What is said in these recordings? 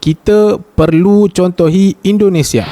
kita perlu contohi Indonesia.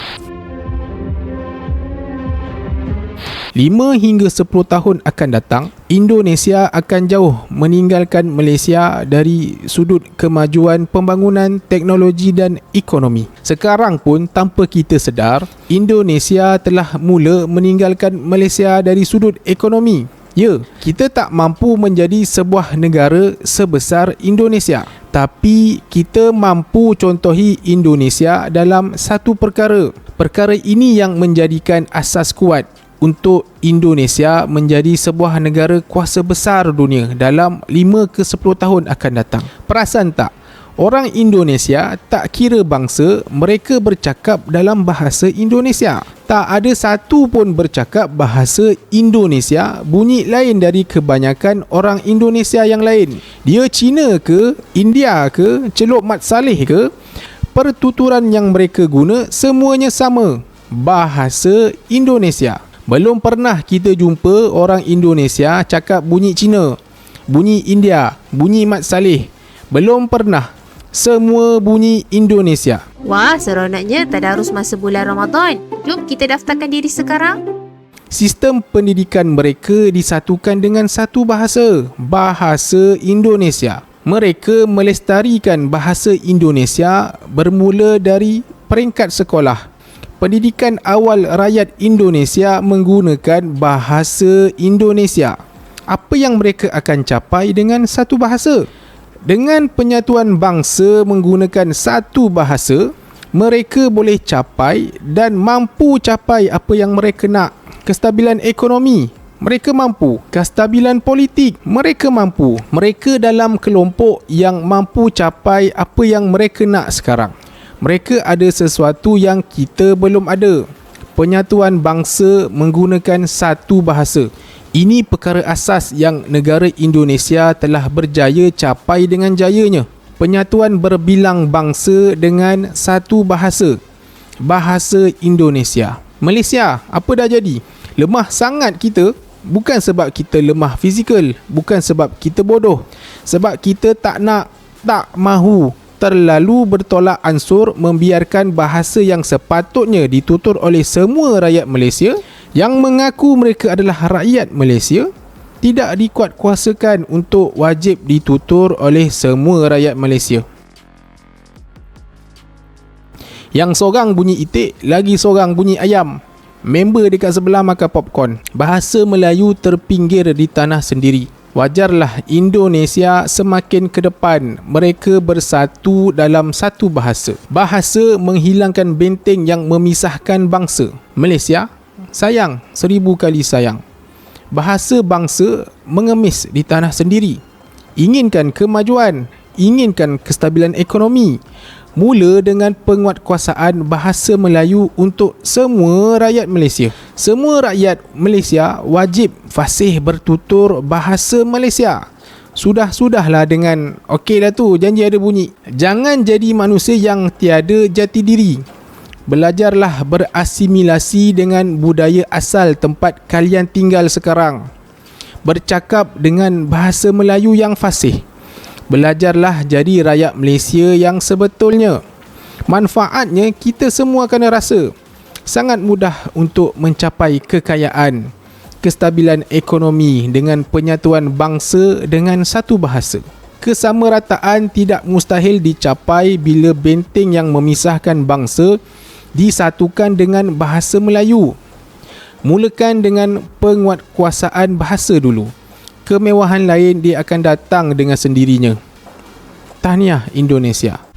5 hingga 10 tahun akan datang, Indonesia akan jauh meninggalkan Malaysia dari sudut kemajuan pembangunan teknologi dan ekonomi. Sekarang pun tanpa kita sedar, Indonesia telah mula meninggalkan Malaysia dari sudut ekonomi. Ya, kita tak mampu menjadi sebuah negara sebesar Indonesia. Tapi kita mampu contohi Indonesia dalam satu perkara. Perkara ini yang menjadikan asas kuat untuk Indonesia menjadi sebuah negara kuasa besar dunia dalam 5 ke 10 tahun akan datang. Perasan tak? Orang Indonesia tak kira bangsa, mereka bercakap dalam bahasa Indonesia. Tak ada satu pun bercakap bahasa Indonesia bunyi lain dari kebanyakan orang Indonesia yang lain. Dia Cina ke, India ke, Celup Mat Saleh ke, pertuturan yang mereka guna semuanya sama. Bahasa Indonesia. Belum pernah kita jumpa orang Indonesia cakap bunyi Cina, bunyi India, bunyi Mat Saleh. Belum pernah. Semua bunyi Indonesia. Wah, seronoknya tadarus masa bulan Ramadan. Jom kita daftarkan diri sekarang. Sistem pendidikan mereka disatukan dengan satu bahasa, bahasa Indonesia. Mereka melestarikan bahasa Indonesia bermula dari peringkat sekolah pendidikan awal rakyat Indonesia menggunakan bahasa Indonesia. Apa yang mereka akan capai dengan satu bahasa? Dengan penyatuan bangsa menggunakan satu bahasa, mereka boleh capai dan mampu capai apa yang mereka nak. Kestabilan ekonomi, mereka mampu. Kestabilan politik, mereka mampu. Mereka dalam kelompok yang mampu capai apa yang mereka nak sekarang mereka ada sesuatu yang kita belum ada. Penyatuan bangsa menggunakan satu bahasa. Ini perkara asas yang negara Indonesia telah berjaya capai dengan jayanya. Penyatuan berbilang bangsa dengan satu bahasa. Bahasa Indonesia. Malaysia, apa dah jadi? Lemah sangat kita bukan sebab kita lemah fizikal, bukan sebab kita bodoh. Sebab kita tak nak, tak mahu terlalu bertolak ansur membiarkan bahasa yang sepatutnya ditutur oleh semua rakyat Malaysia yang mengaku mereka adalah rakyat Malaysia tidak dikuatkuasakan untuk wajib ditutur oleh semua rakyat Malaysia. Yang seorang bunyi itik, lagi seorang bunyi ayam. Member dekat sebelah makan popcorn. Bahasa Melayu terpinggir di tanah sendiri wajarlah Indonesia semakin ke depan mereka bersatu dalam satu bahasa. Bahasa menghilangkan benteng yang memisahkan bangsa. Malaysia, sayang, seribu kali sayang. Bahasa bangsa mengemis di tanah sendiri. Inginkan kemajuan, inginkan kestabilan ekonomi, mula dengan penguatkuasaan bahasa Melayu untuk semua rakyat Malaysia. Semua rakyat Malaysia wajib fasih bertutur bahasa Malaysia. Sudah-sudahlah dengan okeylah tu janji ada bunyi. Jangan jadi manusia yang tiada jati diri. Belajarlah berasimilasi dengan budaya asal tempat kalian tinggal sekarang. Bercakap dengan bahasa Melayu yang fasih. Belajarlah jadi rakyat Malaysia yang sebetulnya. Manfaatnya kita semua kena rasa. Sangat mudah untuk mencapai kekayaan, kestabilan ekonomi dengan penyatuan bangsa dengan satu bahasa. Kesamarataan tidak mustahil dicapai bila benteng yang memisahkan bangsa disatukan dengan bahasa Melayu. Mulakan dengan penguatkuasaan bahasa dulu kemewahan lain dia akan datang dengan sendirinya. Tahniah Indonesia.